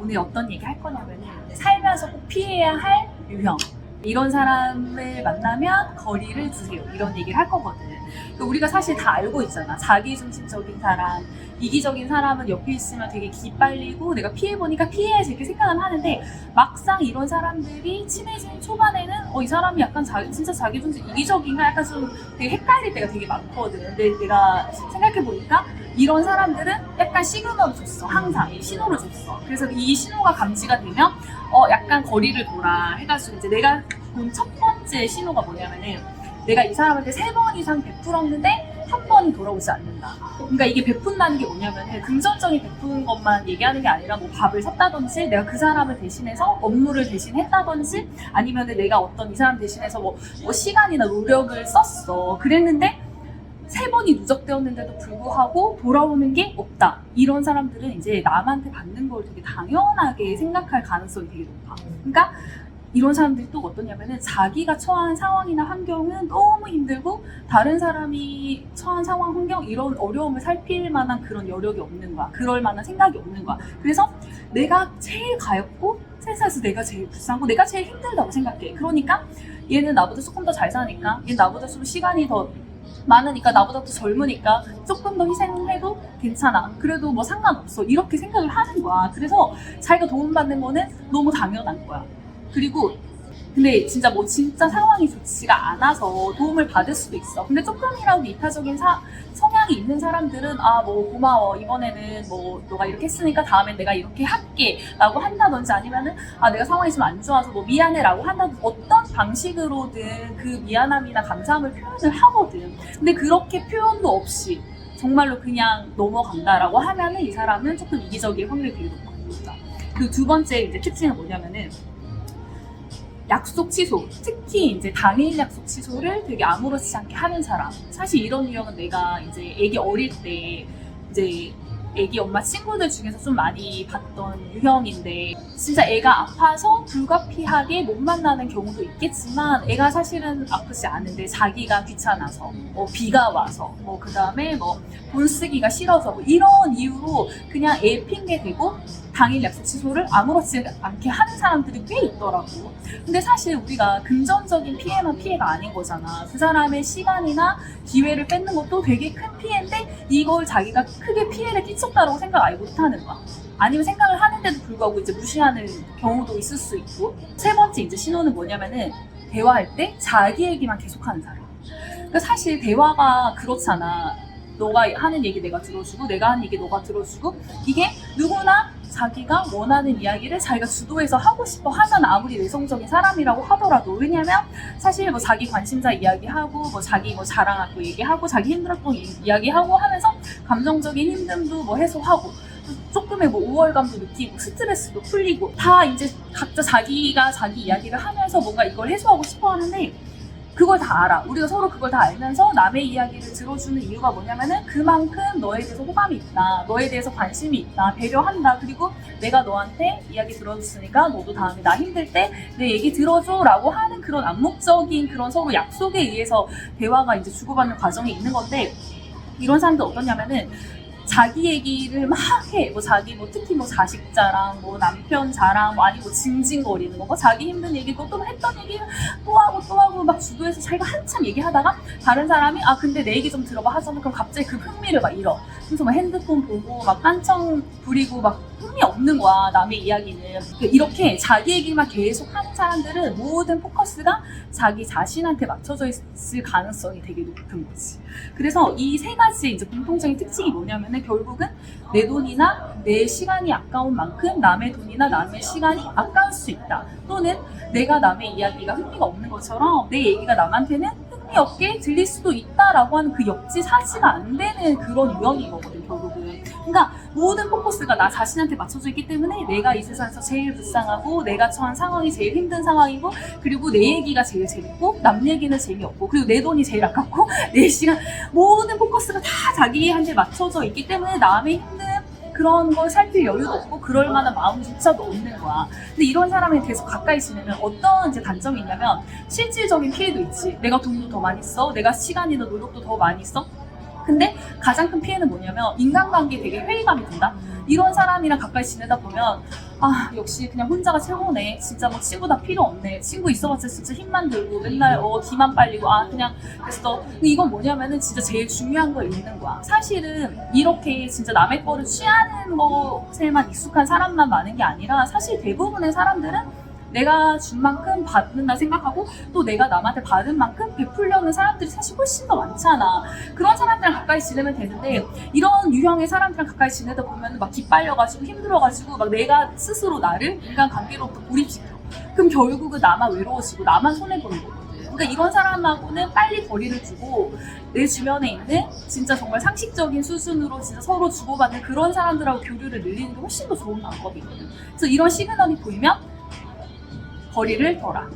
오늘 어떤 얘기 할 거냐면은 살면서 꼭 피해야 할 유형. 이런 사람을 만나면 거리를 두세요. 이런 얘기를 할 거거든. 그러니까 우리가 사실 다 알고 있잖아. 자기중심적인 사람, 이기적인 사람은 옆에 있으면 되게 기빨리고 내가 피해보니까 피해야지 이렇게 생각은 하는데 막상 이런 사람들이 친해진 초반에는 어, 이 사람이 약간 자기, 진짜 자기중심 이기적인가 약간 좀 되게 헷갈릴 때가 되게 많거든. 근데 내가 생각해보니까 이런 사람들은 약간 시그널을 줬어. 항상 신호를 줬어. 그래서 이 신호가 감지가 되면 어 약간 거리를 둬라 해가지고 이제 내가 본 첫 번째 신호가 뭐냐면은 내가 이 사람한테 세 번 이상 베풀었는데 한 번이 돌아오지 않는다. 그러니까 이게 베푼다는 게 뭐냐면은 금전적인 베푸는 것만 얘기하는 게 아니라 뭐 밥을 샀다든지 내가 그 사람을 대신해서 업무를 대신 했다든지 아니면은 내가 어떤 이 사람 대신해서 뭐, 뭐 시간이나 노력을 썼어. 그랬는데 세 번이 누적되었는데도 불구하고 돌아오는 게 없다. 이런 사람들은 이제 남한테 받는 걸 되게 당연하게 생각할 가능성이 되게 높아. 그러니까 이런 사람들이 또 어떠냐면은 자기가 처한 상황이나 환경은 너무 힘들고 다른 사람이 처한 상황, 환경 이런 어려움을 살필 만한 그런 여력이 없는 거야. 그럴 만한 생각이 없는 거야. 그래서 내가 제일 가엾고 세상에서 내가 제일 불쌍하고 내가 제일 힘들다고 생각해. 그러니까 얘는 나보다 조금 더 잘 사니까 얘는 나보다 좀 시간이 더 많으니까 나보다 더 젊으니까 조금 더 희생해도 괜찮아. 그래도 뭐 상관없어. 이렇게 생각을 하는 거야. 그래서 자기가 도움받는 거는 너무 당연한 거야. 그리고 근데 진짜 뭐 진짜 상황이 좋지가 않아서 도움을 받을 수도 있어. 근데 조금이라도 이타적인 사- 성향이 있는 사람들은 아 뭐 고마워 이번에는 뭐 너가 이렇게 했으니까 다음엔 내가 이렇게 할게라고 한다든지 아니면은 아 내가 상황이 좀 안 좋아서 뭐 미안해라고 한다든지 어떤 방식으로든 그 미안함이나 감사함을 표현을 하거든. 근데 그렇게 표현도 없이 정말로 그냥 넘어간다라고 하면은 이 사람은 조금 이기적일 확률이 되게 높습니다. 그 두 번째 이제 특징은 뭐냐면은 약속 취소, 특히 이제 당일 약속 취소를 되게 아무렇지 않게 하는 사람. 사실 이런 유형은 내가 이제 애기 어릴 때 이제 애기 엄마 친구들 중에서 좀 많이 봤던 유형인데 진짜 애가 아파서 불가피하게 못 만나는 경우도 있겠지만 애가 사실은 아프지 않은데 자기가 귀찮아서 뭐 비가 와서 뭐 그다음에 뭐 돈 쓰기가 싫어서 뭐 이런 이유로 그냥 애 핑계 대고 당일 약속 취소를 아무렇지 않게 하는 사람들이 꽤 있더라고. 근데 사실 우리가 금전적인 피해만 피해가 아닌 거잖아. 그 사람의 시간이나 기회를 뺏는 것도 되게 큰 피해인데 이걸 자기가 크게 피해를 끼쳤다고 생각 아예 못하는 거야. 아니면 생각을 하는데도 불구하고 이제 무시하는 경우도 있을 수 있고. 세 번째 이제 신호는 뭐냐면은 대화할 때 자기 얘기만 계속하는 사람. 그러니까 사실 대화가 그렇잖아. 너가 하는 얘기 내가 들어주고 내가 하는 얘기 너가 들어주고 이게 누구나 자기가 원하는 이야기를 자기가 주도해서 하고 싶어 하면 아무리 내성적인 사람이라고 하더라도 왜냐면 사실 뭐 자기 관심사 이야기하고 뭐 자기 뭐 자랑하고 얘기하고 자기 힘들었던 이- 이야기하고 하면서 감정적인 힘듦도 뭐 해소하고 조금의 뭐 우월감도 느끼고 스트레스도 풀리고 다 이제 각자 자기가 자기 이야기를 하면서 뭔가 이걸 해소하고 싶어 하는데 그걸 다 알아. 우리가 서로 그걸 다 알면서 남의 이야기를 들어주는 이유가 뭐냐면은 그만큼 너에 대해서 호감이 있다. 너에 대해서 관심이 있다. 배려한다. 그리고 내가 너한테 이야기 들어줬으니까 너도 다음에 나 힘들 때 내 얘기 들어줘 라고 하는 그런 암묵적인 그런 서로 약속에 의해서 대화가 이제 주고받는 과정이 있는 건데 이런 사람들 어떠냐면은 자기 얘기를 막 해. 뭐 자기 뭐 특히 뭐 자식 자랑, 뭐 남편 자랑, 뭐 아니 뭐 징징거리는 거, 뭐 자기 힘든 얘기고 또 했던 얘기 막 주도해서 자기가 한참 얘기하다가 다른 사람이 아 근데 내 얘기 좀 들어봐 하잖아. 그럼 갑자기 그 흥미를 막 잃어. 그래서 막 핸드폰 보고 막 깐청 부리고 막 흥미 없는 거야 남의 이야기는 이렇게 자기 얘기만 계속 하는 사람들은 모든 포커스가 자기 자신한테 맞춰져 있을 가능성이 되게 높은 거지. 그래서 이 세 가지 이제 공통적인 특징이 뭐냐면은 결국은 내 돈이나 내 시간이 아까운 만큼 남의 돈이나 남의 시간이 아까울 수 있다. 또는 내가 남의 이야기가 흥미가 없는 것처럼 내 얘기가 남한테는 없게 들릴 수도 있다라고 하는 그 역지사지가 안 되는 그런 유형인 거거든 결국은. 그러니까 모든 포커스가 나 자신한테 맞춰져 있기 때문에 내가 이 세상에서 제일 불쌍하고 내가 처한 상황이 제일 힘든 상황이고 그리고 내 얘기가 제일 재밌고 남 얘기는 재미없고 그리고 내 돈이 제일 아깝고 내 시간 모든 포커스가 다 자기한테 맞춰져 있기 때문에 남의 힘든 그런 걸 살필 여유도 없고 그럴 만한 마음조차도 없는 거야. 근데 이런 사람에 계속 가까이 있으면 어떤 이제 단점이 있냐면 실질적인 피해도 있지. 내가 돈도 더 많이 써, 내가 시간이나 노력도 더 많이 써. 근데 가장 큰 피해는 뭐냐면 인간관계에 되게 회의감이 든다. 이런 사람이랑 가까이 지내다 보면 아 역시 그냥 혼자가 최고네. 진짜 뭐 친구 다 필요 없네. 친구 있어봤자 진짜 힘만 들고 맨날 어 뒤만 빨리고 아 그냥 됐어. 근데 이건 뭐냐면은 진짜 제일 중요한 걸 잃는 거야. 사실은 이렇게 진짜 남의 거를 취하는 것에만 익숙한 사람만 많은 게 아니라 사실 대부분의 사람들은 내가 준 만큼 받는다 생각하고 또 내가 남한테 받은 만큼 베풀려는 사람들이 사실 훨씬 더 많잖아. 그런 사람들이랑 가까이 지내면 되는데 이런 유형의 사람들이랑 가까이 지내다 보면 막 기빨려가지고 힘들어가지고 막 내가 스스로 나를 인간관계로부터 고립시켜. 그럼 결국은 나만 외로워지고 나만 손해보는 거거든. 그러니까 이런 사람하고는 빨리 거리를 두고 내 주변에 있는 진짜 정말 상식적인 수준으로 진짜 서로 주고받는 그런 사람들하고 교류를 늘리는 게 훨씬 더 좋은 방법이거든. 그래서 이런 시그널이 보이면 거리를 둬라.